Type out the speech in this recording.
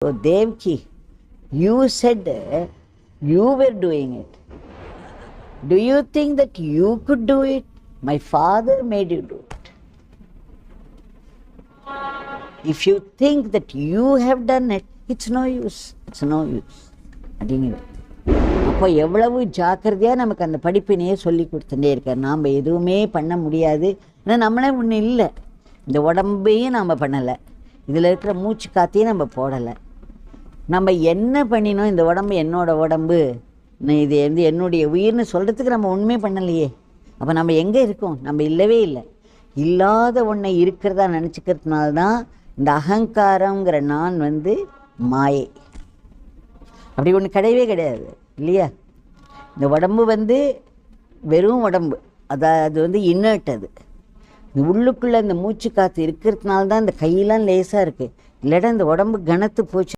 So, Devki, you said uh, you were doing it. Do you think that you could do it? My father made you do it. If you think that you have done it, it's no use. It's no use. அப்படிங்கிறது அப்போ எவ்வளவு ஜாக்கிரதையாக நமக்கு அந்த படிப்பினையே சொல்லி கொடுத்துட்டே இருக்கார் நாம் எதுவுமே பண்ண முடியாது ஏன்னா நம்மளே ஒன்றும் இல்லை இந்த உடம்பையும் நாம் பண்ணலை இதில் இருக்கிற மூச்சு காத்தையும் நம்ம போடலை நம்ம என்ன பண்ணினோம் இந்த உடம்பு என்னோட உடம்பு. நான் இது வந்து என்னுடைய உயிர்னு சொல்கிறதுக்கு நம்ம ஒன்றுமே பண்ணலையே. அப்போ நம்ம எங்கே இருக்கோம்? நம்ம இல்லவே இல்லை. இல்லாத ஒன்றை இருக்கிறதா நினச்சிக்கிறதுனால தான் இந்த அகங்காரங்கிற நான் வந்து மாயை. அப்படி ஒன்று கிடையவே கிடையாது இல்லையா? இந்த உடம்பு வந்து வெறும் உடம்பு. அதாவது அது வந்து இன்னர்ட் அது. இந்த உள்ளுக்குள்ளே இந்த மூச்சு காற்று இருக்கிறதுனால தான் இந்த கையெல்லாம் லேசாக இருக்குது இல்லைடா இந்த உடம்பு கனத்து போச்சு.